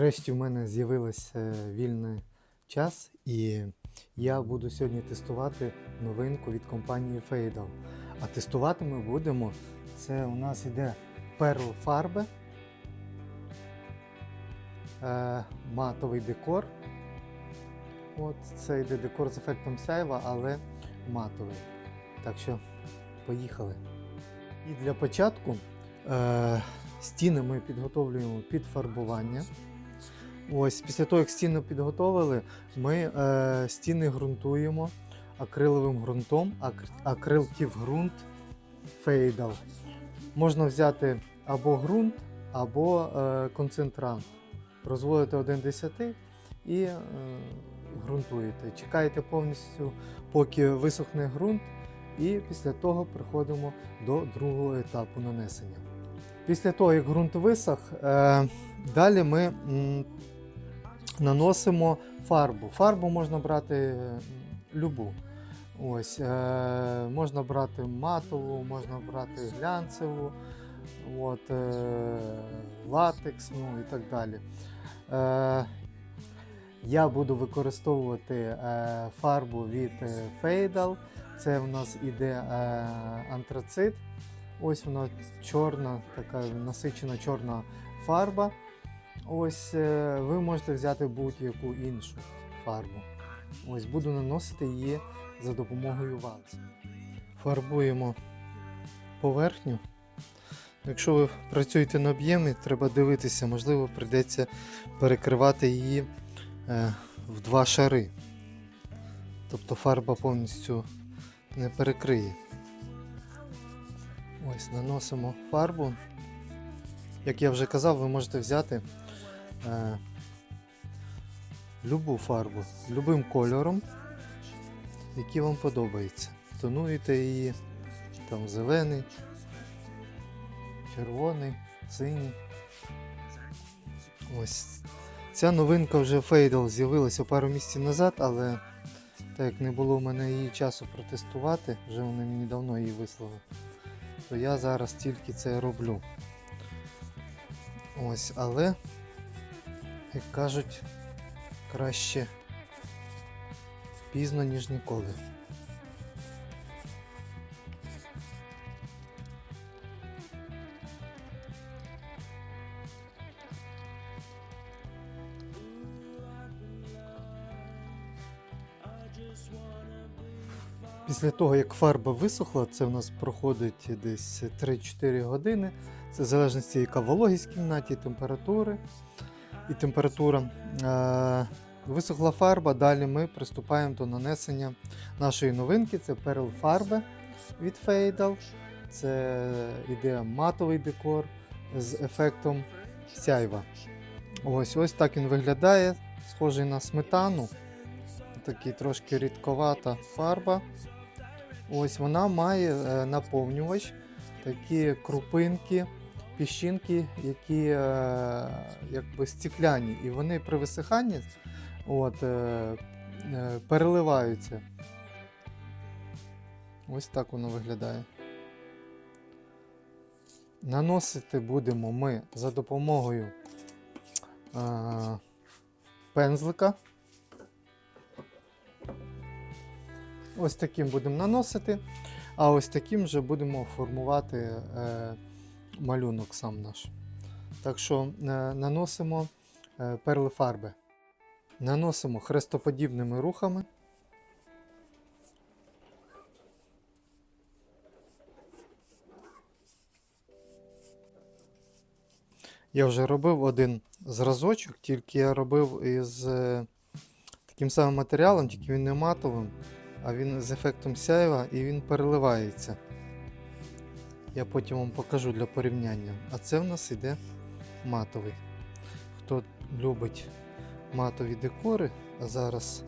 Нарешті в мене з'явився вільний час, і я буду сьогодні тестувати новинку від компанії Fadal. А тестувати ми будемо. Це у нас іде перл фарби, е, матовий декор. От це йде декор з ефектом сяйва, але матовий. Так що поїхали. І для початку е, стіни ми підготовлюємо під фарбування. Ось після того, як стіни підготовили, ми е, стіни ґрунтуємо акриловим ґрунтом, ак, акрилтів ґрунт фейдал. Можна взяти або ґрунт, або е, концентрант. Розводите 1 10 і е, ґрунтуєте. Чекаєте повністю, поки висохне ґрунт, і після того приходимо до другого етапу нанесення. Після того, як ґрунт висох, е, далі ми м, наносимо фарбу. Фарбу можна брати е, любу. Ось, е, можна брати матову, можна брати глянцеву, от, е, латекс, ну і так далі. Е, я буду використовувати е, фарбу від е, Це в нас іде е, антрацит. Ось вона чорна, така насичена чорна фарба. Ось е, ви можете взяти будь-яку іншу фарбу. Ось буду наносити її за допомогою ванс. Фарбуємо поверхню. Якщо ви працюєте на об'ємі, треба дивитися, можливо, прийдеться перекривати її е, в два шари. Тобто фарба повністю не перекриє. Ось наносимо фарбу. Як я вже казав, ви можете взяти е, любу фарбу любим кольором, який вам подобається. Тонуєте її, там зелений, червоний, синій. Ось. Ця новинка вже Fadal з'явилася пару місяців назад, але так як не було в мене її часу протестувати, вже вони мені давно її вислали, то я зараз тільки це роблю. Ось, але, як кажуть, краще пізно, ніж ніколи. Після того, як фарба висохла, це в нас проходить десь 3-4 години. Це в залежності, яка вологість в кімнаті, температури і температура. Е, Висохла фарба, далі ми приступаємо до нанесення нашої новинки. Це Pearl фарби від Fadal. Це іде матовий декор з ефектом сяйва. Ось ось так він виглядає, схожий на сметану. Такий трошки рідковата фарба. Ось вона має е, наповнювач, такі крупинки, піщинки, які е, якби стікляні, і вони при висиханні от, е, е, переливаються. Ось так воно виглядає. Наносити будемо ми за допомогою пензлика. Ось таким будемо наносити, а ось таким вже будемо формувати малюнок сам наш. Так що е, наносимо е, перли фарби. Наносимо хрестоподібними рухами. Я вже робив один зразочок, тільки я робив із е, таким самим матеріалом, тільки він не матовим, а він з ефектом сяйва і він переливається. Я потім вам покажу для порівняння. А це в нас іде матовий. Хто любить матові декори, а зараз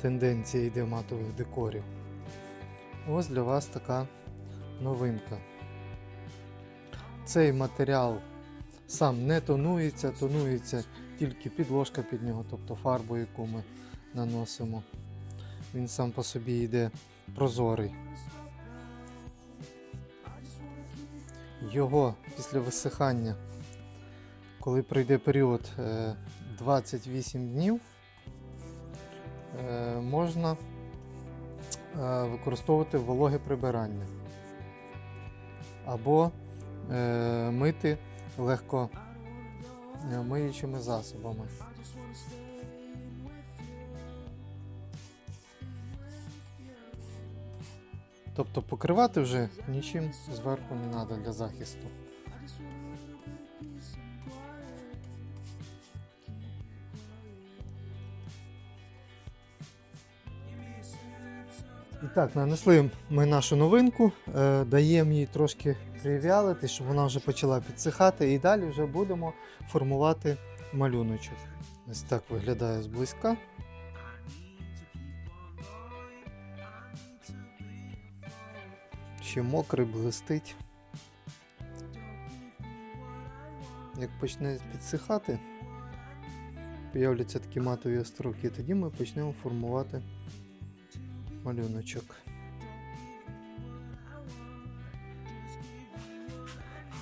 тенденція йде матових декорів. Ось для вас така новинка. Цей матеріал сам не тонується, тонується тільки підложка під нього, тобто фарбу, яку ми наносимо. Він сам по собі йде прозорий. Його після висихання, коли прийде період е, 28 днів е, можна е, використовувати вологе прибирання або е, мити легко е, миючими засобами. Тобто покривати вже нічим зверху не треба для захисту. І так, нанесли ми нашу новинку, е, даємо їй трошки прив'ялити, щоб вона вже почала підсихати, і далі вже будемо формувати малюночок. Ось так виглядає зблизька. Ще мокрий, блистить. Як почне підсихати, появляться такі матові островки, тоді ми почнемо формувати малюночок.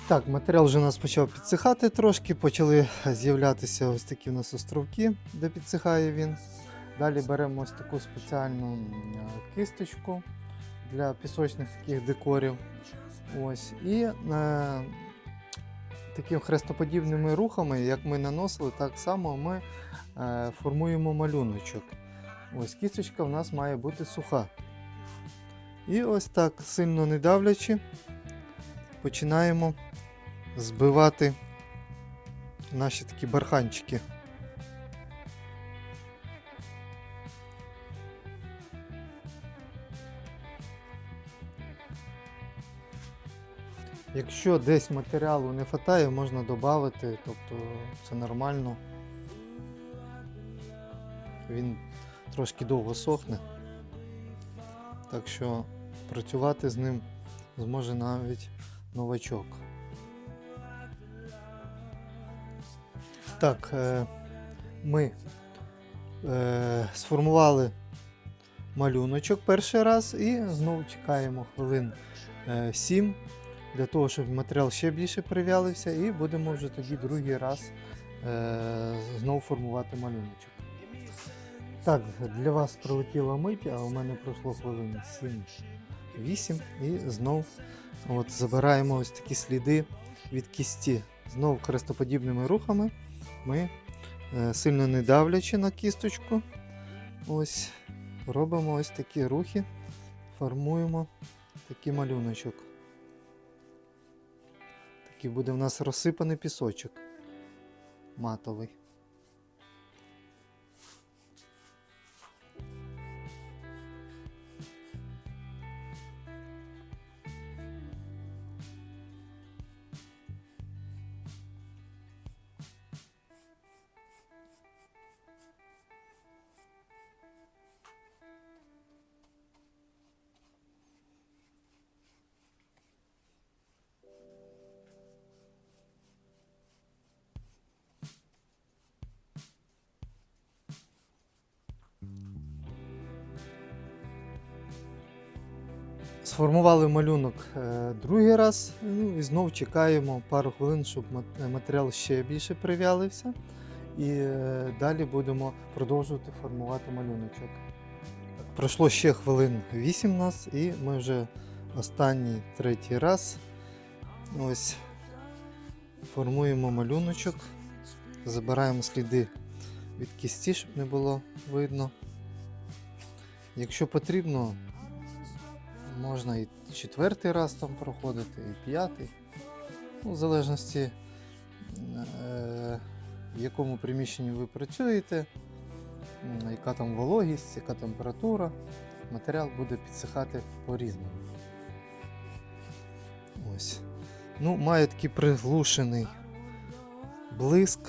Так, матеріал вже у нас почав підсихати трошки, почали з'являтися ось такі у нас островки, де підсихає він. Далі беремо ось таку спеціальну кисточку для пісочних таких декорів. Ось. І е, такими хрестоподібними рухами, як ми наносили, так само ми е, формуємо малюночок. Ось кісточка в нас має бути суха. І ось так, сильно не давлячи, починаємо збивати наші такі барханчики. Якщо десь матеріалу не вистачає, можна додати, тобто це нормально. Він трошки довго сохне. Так що працювати з ним зможе навіть новачок. Так, е, ми е, сформували малюночок перший раз і знову чекаємо хвилин е, 7 для того, щоб матеріал ще більше прив'ялився, і будемо вже тоді другий раз е, знову формувати малюночок. Так, для вас пролетіла мить, а у мене пройшло хвилин 7-8 і знов от, забираємо ось такі сліди від кісті. Знов хрестоподібними рухами ми, е, сильно не давлячи на кісточку, ось, робимо ось такі рухи, формуємо такий малюночок. Буде в нас розсипаний пісочок матовий. Сформували малюнок е, другий раз, ну і знов чекаємо пару хвилин, щоб матеріал ще більше прив'ялився. І е, далі будемо продовжувати формувати малюночок. Пройшло ще хвилин 8 у нас, і ми вже останній третій раз ось формуємо малюночок, забираємо сліди від кісті, щоб не було видно. Якщо потрібно, можна і четвертий раз там проходити, і п'ятий. Ну, в залежності, е, в якому приміщенні ви працюєте, яка там вологість, яка температура, матеріал буде підсихати по-різному. Ось. Ну, має такий приглушений блиск.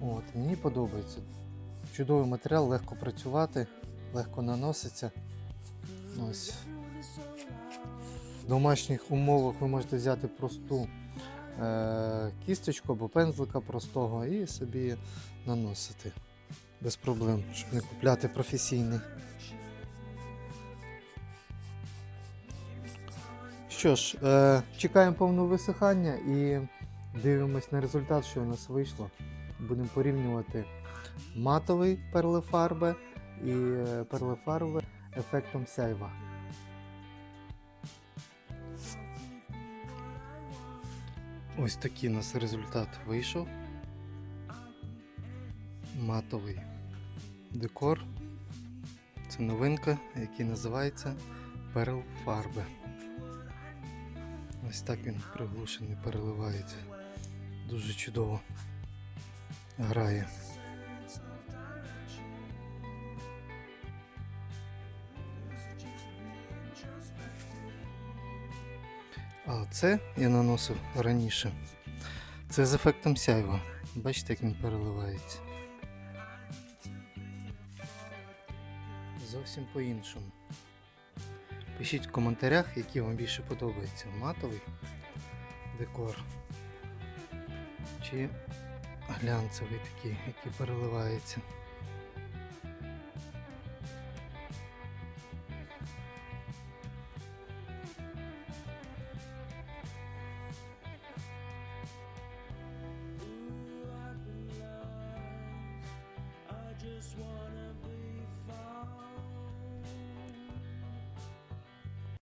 От, мені подобається. Чудовий матеріал, легко працювати, легко наноситься. Ось. В домашніх умовах ви можете взяти просту е- кісточку або пензлика простого і собі наносити без проблем, щоб не купляти професійний. Що ж, е- чекаємо повного висихання і Дивимось на результат, що у нас вийшло. Будемо порівнювати матовий перлефарби і е, перлефарби ефектом сяйва. Ось такий у нас результат вийшов. Матовий декор. Це новинка, який називається Перл фарби. Ось так він приглушений, переливається. Дуже чудово грає. А це я наносив раніше. Це з ефектом сяйва. Бачите, як він переливається. Зовсім по-іншому. Пишіть в коментарях, який вам більше подобається. Матовий декор. Чи глянцевий такий, який переливається.